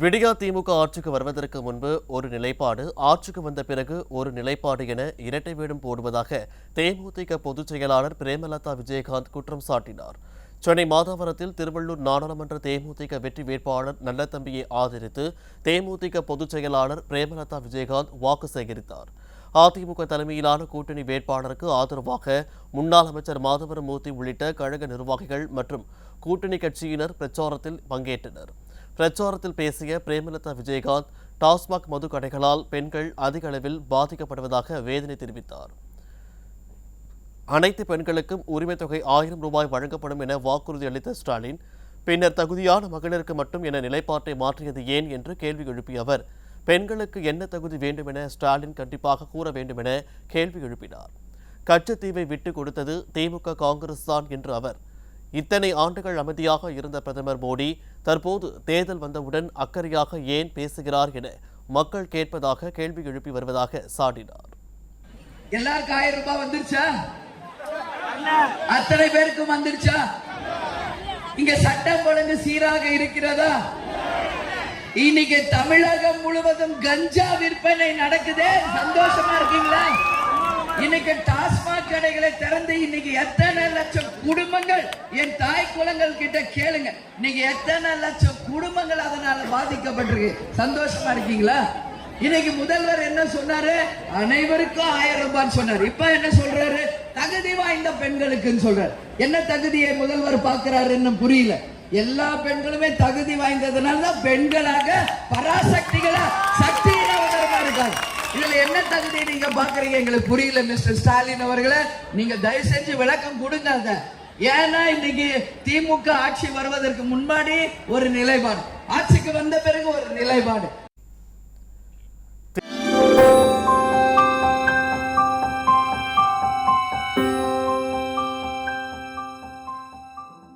விடியா திமுக ஆட்சிக்கு வருவதற்கு முன்பு ஒரு நிலைப்பாடு ஆட்சிக்கு வந்த பிறகு ஒரு நிலைப்பாடு என இரட்டை வேடம் போடுவதாக தேமுதிக பொதுச் செயலாளர் பிரேமலதா விஜயகாந்த் குற்றம் சாட்டினார். சென்னை மாதவரத்தில் திருவள்ளூர் நாடாளுமன்ற தேமுதிக வெற்றி வேட்பாளர் நல்லத்தம்பியை ஆதரித்து தேமுதிக பொதுச் செயலாளர் பிரேமலதா விஜயகாந்த் வாக்கு சேகரித்தார். அதிமுக தலைமையிலான கூட்டணி வேட்பாளருக்கு ஆதரவாக முன்னாள் அமைச்சர் மாதவரம் மூர்த்தி உள்ளிட்ட கழக நிர்வாகிகள் மற்றும் கூட்டணி கட்சியினர் பிரச்சாரத்தில் பங்கேற்றனர். பிரச்சாரத்தில் பேசிய பிரேமலதா விஜயகாந்த் டாஸ்மாக் மது கடைகளால் பெண்கள் அதிக அளவில் பாதிக்கப்படுவதாக வேதனை தெரிவித்தார். அனைத்து பெண்களுக்கும் உரிமை தொகை ஆயிரம் ரூபாய் வழங்கப்படும் என வாக்குறுதி அளித்த ஸ்டாலின் பின்னர் தகுதியான மகளிருக்கு மட்டும் என நிலைப்பாட்டை மாற்றியது ஏன் என்று கேள்வி எழுப்பிய அவர் பெண்களுக்கு என்ன தகுதி வேண்டும் என ஸ்டாலின் கண்டிப்பாக கூற வேண்டும் என கேள்வி எழுப்பினார். கச்சத்தீவை விட்டு கொடுத்தது திமுக காங்கிரஸ் தான் என்று அவர் இத்தனை ஆண்டுகள் அமைதியாக இருந்த பிரதமர் மோடி தற்போது தேர்தல் வந்தவுடன் அக்கறையாக ஏன் பேசுகிறார் என மக்கள் கேட்பதாக கேள்வி எழுப்பி வருவதாக சாடினார். எல்லாருக்கும் ஆயிரம் ரூபாய் வந்துருச்சா? அத்தனை பேருக்கும் வந்துருச்சா? இங்க சட்டம் ஒழுங்கு சீராக இருக்கிறதா? இன்னைக்கு தமிழகம் முழுவதும் கஞ்சா விற்பனை நடக்குதே? சந்தோஷமா இருக்கீங்களா? இன்னைக்கு டாஸ்மாக் கடைகளை திறந்து இன்னைக்கு எத்தனை லட்சம் குடும்பங்கள் என் தாய் குலங்கள் கிட்ட கேளுங்க. இன்னைக்கு எத்தனை லட்சம் குடும்பங்கள் அதனால பாதிக்கப்பட்டிருக்கு. சந்தோஷமா இருக்கீங்களா? இன்னைக்கு முதல்வர் என்ன சொன்னாரு? அனைவருக்கும் ஆயிரம் ரூபாய் சொன்னாரு. இப்ப என்ன சொல்றாரு? தகுதி வாய்ந்த பெண்களுக்குன்னு சொல்றாரு. என்ன தகுதியை முதல்வர் பாக்குறாருன்னு புரியல. எல்லா பெண்களுமே தகுதி வாய்ந்ததுனால தான் பெண்களாக பராசக்திகளா சக்தி இதுல என்ன தகுதி நீங்க பாக்குறீங்க? எங்களுக்கு புரியல மிஸ்டர் ஸ்டாலின் அவர்களை. நீங்க தயவு செஞ்சு விளக்கம் கொடுங்க அத. ஏன்னா இன்னைக்கு திமுக ஆட்சி வருவதற்கு முன்னாடி ஒரு நிலைப்பாடு. ஆட்சிக்கு வந்த பிறகு ஒரு நிலைப்பாடு.